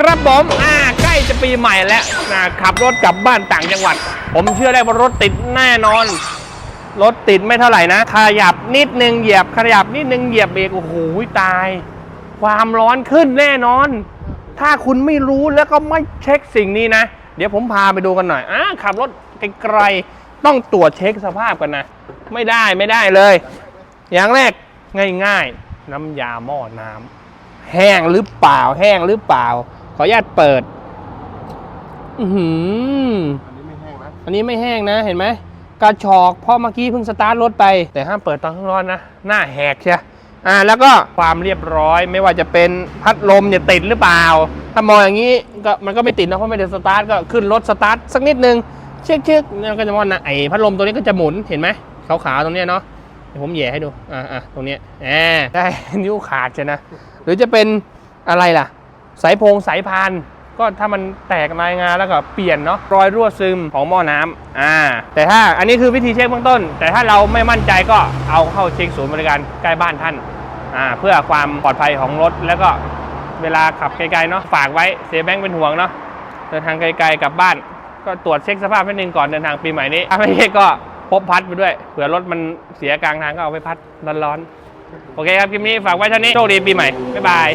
ครับผมอ่าใกล้จะปีใหม่แล้วนะขับรถกลับบ้านต่างจังหวัด ผมเชื่อได้ว่ารถติดแน่นอน รถติดไม่เท่าไหร่นะ ขยับนิดนึงเหยียบ ขยับนิดนึงเหยียบเบรกโอ้โหตาย ความร้อนขึ้นแน่นอน ถ้าคุณไม่รู้แล้วก็ไม่เช็คสิ่งนี้นะ เดี๋ยวผมพาไปดูกันหน่อยอ่าขับรถไกลๆต้องตรวจเช็คสภาพกันนะ ไม่ได้ไม่ได้เลย อย่างแรกง่ายๆ น้ำยาหม้อน้ำแห้งหรือเปล่าแห้งหรือเปล่า ขออนุญาตเปิด อือหืออันนี้ไม่แห้งนะอันนี้ไม่แห้งนะ เห็นไหมกระชอกเพราะเมื่อกี้เพิ่งสตาร์ทรถไป แต่ห้ามเปิดตอนข้างร้อนนะ หน้าแหกใช่อ่าแล้วก็ความเรียบร้อยไม่ว่าจะเป็นพัดลมเนี่ยติดหรือเปล่า ถ้ามองอย่างนี้ก็มันก็ไม่ติดนะเพราะไม่ได้สตาร์ทก็ขึ้นรถสตาร์ทสักนิดนึงเช็คเช็คเนี่ยก็จะว่านะไอ้พัดลมตัวนี้ก็จะหมุนเห็นไหมขาวๆตรงเนี้ยเนาะเดี๋ยวผมแหย่ให้ดูอ่าอ่าตรงเนี้ยแหมได้นิ้วขาดใช่นะหรือจะเป็นอะไรล่ะ สายพงสายพานก็ถ้ามันแตกรายงานแล้วก็เปลี่ยนเนาะรอยรั่วซึมของหม้อน้ำอ่าแต่ถ้าอันนี้คือวิธีเช็คเบื้องต้น แต่ถ้าเราไม่มั่นใจก็เอาเข้าเช็คศูนย์บริการใกล้บ้านท่านอ่าเพื่อความปลอดภัยของรถแล้วก็เวลาขับไกลๆเนาะฝากไว้เสียแบงค์เป็นห่วงเนาะเดินทางไกลๆกลับบ้าน ก็ตรวจเช็คสภาพให้หนึ่งก่อนเดินทางปีใหม่นี้ถ้าไม่ใช่ก็พบพัดไปด้วยเผื่อรถมันเสียกลางทางก็เอาไปพัดร้อนๆโอเคครับคลิปนี้ฝากไว้เท่านี้โชคดีปีใหม่บ๊ายบาย